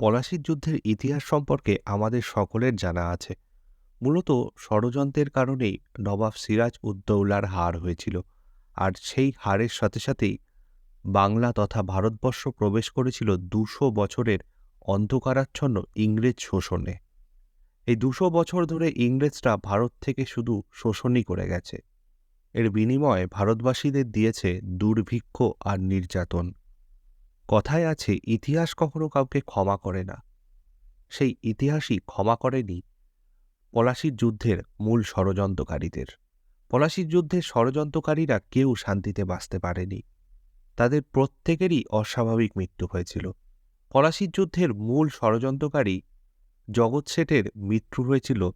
পলাশির যুদ্ধের ইতিহাস সম্পর্কে আমাদের সকলের জানা আছে। মূলত ষড়যন্ত্রের কারণেই নবাব সিরাজ উদ্দৌলার হার হয়েছিল, আর সেই হারের সাথে সাথেই বাংলা তথা ভারতবর্ষ প্রবেশ করেছিল দুশো বছরের অন্ধকারাচ্ছন্ন ইংরেজ শোষণে। এই দুশো বছর ধরে ইংরেজরা ভারত থেকে শুধু শোষণই করে গেছে। এর বিনিময়ে ভারতবাসীদের দিয়েছে দুর্ভিক্ষ আর নির্যাতন। কথায় আছে, ইতিহাস কখনো কাউকে ক্ষমা করে না। সেই ইতিহাসই ক্ষমা করেনি পলাশির যুদ্ধের মূল ষড়যন্ত্রকারীদের। পলাশির যুদ্ধের ষড়যন্ত্রকারীরা কেউ শান্তিতে বাঁচতে পারেনি। তাদের প্রত্যেকেরই অস্বাভাবিক মৃত্যু হয়েছিল। পলাশির যুদ্ধের মূল ষড়যন্ত্রকারী জগৎ শেঠের মৃত্যু হয়েছিল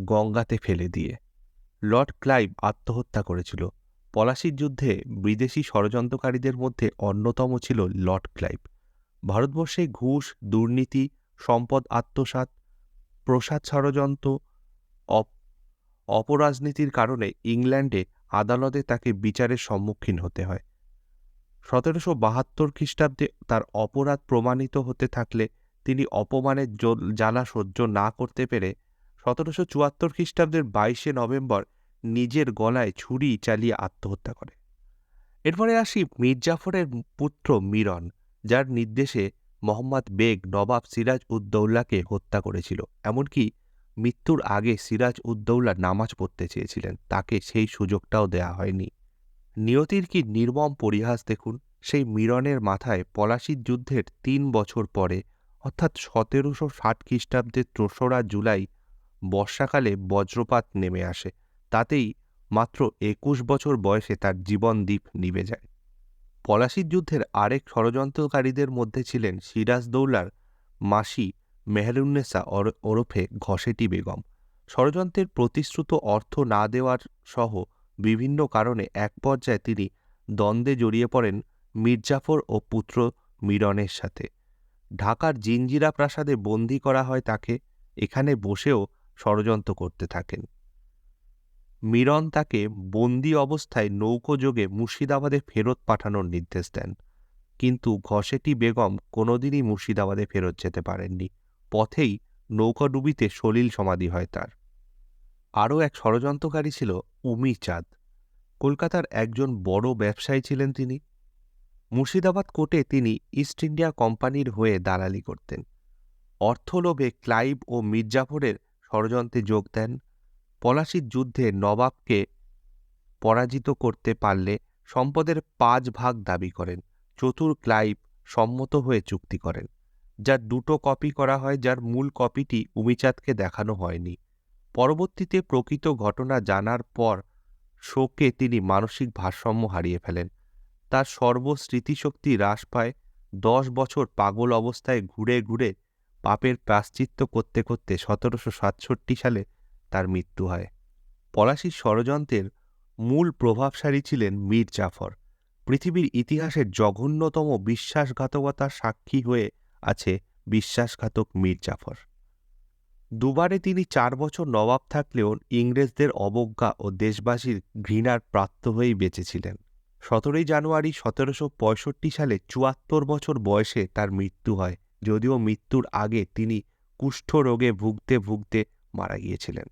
গঙ্গাতে ফেলে দিয়ে। লর্ড ক্লাইভ আত্মহত্যা করেছিল। পলাশির যুদ্ধে বিদেশি ষড়যন্ত্রকারীদের মধ্যে অন্যতম ছিল লর্ড ক্লাইভ। ভারতবর্ষে ঘুষ, দুর্নীতি, সম্পদ আত্মসাৎ, প্রসাদ ষড়যন্ত্র অপরাজনীতির কারণে ইংল্যান্ডে আদালতে তাকে বিচারের সম্মুখীন হতে হয়। সতেরোশো বাহাত্তর খ্রিস্টাব্দে তার অপরাধ প্রমাণিত হতে থাকলে তিনি অপমানের জ্বালা সহ্য না করতে পেরে সতেরোশো চুয়াত্তর খ্রিস্টাব্দের বাইশে নভেম্বর নিজের গলায় ছুরি চালিয়ে আত্মহত্যা করে। এরপরে আসি মির্জাফরের পুত্র মিরন, যার নির্দেশে মোহাম্মদ বেগ নবাব সিরাজ উদ্দৌলাকে হত্যা করেছিল। এমনকি মৃত্যুর আগে সিরাজ উদ্দৌলা নামাজ পড়তে চেয়েছিলেন। তাকে সেই সুযোগটাও দেয়া হয়নি। নিয়তির কি নির্মম পরিহাস দেখুন, সেই মিরনের মাথায় পলাশির যুদ্ধের তিন বছর পরে, অর্থাৎ সতেরোশো ষাট খ্রিস্টাব্দের তেসরা জুলাই বর্ষাকালে বজ্রপাত নেমে আসে। তাতেই মাত্র একুশ বছর বয়সে তার জীবন দ্বীপ নিভে যায়। পলাশির যুদ্ধের আরেক ষড়যন্ত্রকারীদের মধ্যে ছিলেন সিরাজ দৌলার মাসি মেহরুন্নেসা ওরফে ঘসেটি বেগম। ষড়যন্ত্রের প্রতিশ্রুত অর্থ না দেওয়ার সহ বিভিন্ন কারণে এক পর্যায়ে তিনি দ্বন্দ্বে জড়িয়ে পড়েন মির্জাফর ও পুত্র মিরনের সাথে। ঢাকার জিঞ্জিরা প্রাসাদে বন্দি করা হয় তাকে, এখানে বসেও ষড়যন্ত্র করতে থাকেন। মিরন তাকে বন্দি অবস্থায় নৌকোযোগে মুর্শিদাবাদে ফেরত পাঠানোর নির্দেশ দেন। কিন্তু ঘসেটি বেগম কোনোদিনই মুর্শিদাবাদে ফেরত যেতে পারেননি। পথেই নৌকাডুবিতে সলিল সমাধি হয় তার। আরও এক ষড়যন্ত্রকারী ছিল উমি চাঁদ। কলকাতার একজন বড় ব্যবসায়ী ছিলেন তিনি। মুর্শিদাবাদ কোর্টে তিনি ইস্ট ইন্ডিয়া কোম্পানির হয়ে দালালি করতেন। অর্থলোভে ক্লাইভ ও মির্জাফরের ষড়যন্ত্রে যোগ দেন। পলাশির যুদ্ধে নবাবকে পরাজিত করতে পারলে সম্পদের পাঁচ ভাগ দাবি করেন। চতুর ক্লাইভ সম্মত হয়ে চুক্তি করেন যার দুটো কপি করা হয় যার মূল কপিটি উমিচাঁদকে দেখানো হয়নি। পরবর্তীতে প্রকৃত ঘটনা জানার পর শোকে তিনি মানসিক ভারসাম্য হারিয়ে ফেলেন। তার সর্বস্মৃতিশক্তি হ্রাস পায়, দশ বছর পাগল অবস্থায় ঘুরে ঘুরে পাপের প্রাশ্চিত্য করতে করতে সতেরোশো সাতষট্টি সালে তার মৃত্যু হয়। পলাশির ষড়যন্ত্রের মূল প্রভাবশালী ছিলেন মীর জাফর। পৃথিবীর ইতিহাসের জঘন্যতম বিশ্বাসঘাতকতার সাক্ষী হয়ে আছে বিশ্বাসঘাতক মীর জাফর। দুবারে তিনি চার বছর নবাব থাকলেও ইংরেজদের অবজ্ঞা ও দেশবাসীর ঘৃণার প্রাপ্ত হয়েই বেঁচেছিলেন। সতেরোই জানুয়ারি সতেরোশো পঁয়ষট্টি সালে চুয়াত্তর বছর বয়সে তার মৃত্যু হয়, যদিও মৃত্যুর আগে তিনি কুষ্ঠ রোগে ভুগতে ভুগতে মারা গিয়েছিলেন।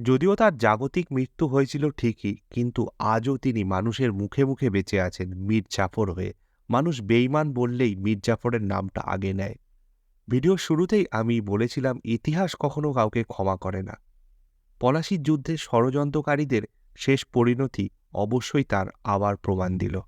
যদিও তার জাগতিক মৃত্যু হয়েছিল ঠিকই, কিন্তু আজও তিনি মানুষের মুখে মুখে বেঁচে আছেন মীর জাফর হয়ে। মানুষ বেইমান বললেই মীর জাফরের নামটা আগে নেয়। ভিডিওর শুরুতেই আমি বলেছিলাম, ইতিহাস কখনো কাউকে ক্ষমা করে না। পলাশির যুদ্ধে ষড়যন্ত্রকারীদের শেষ পরিণতি অবশ্যই তার আবার প্রমাণ দিল।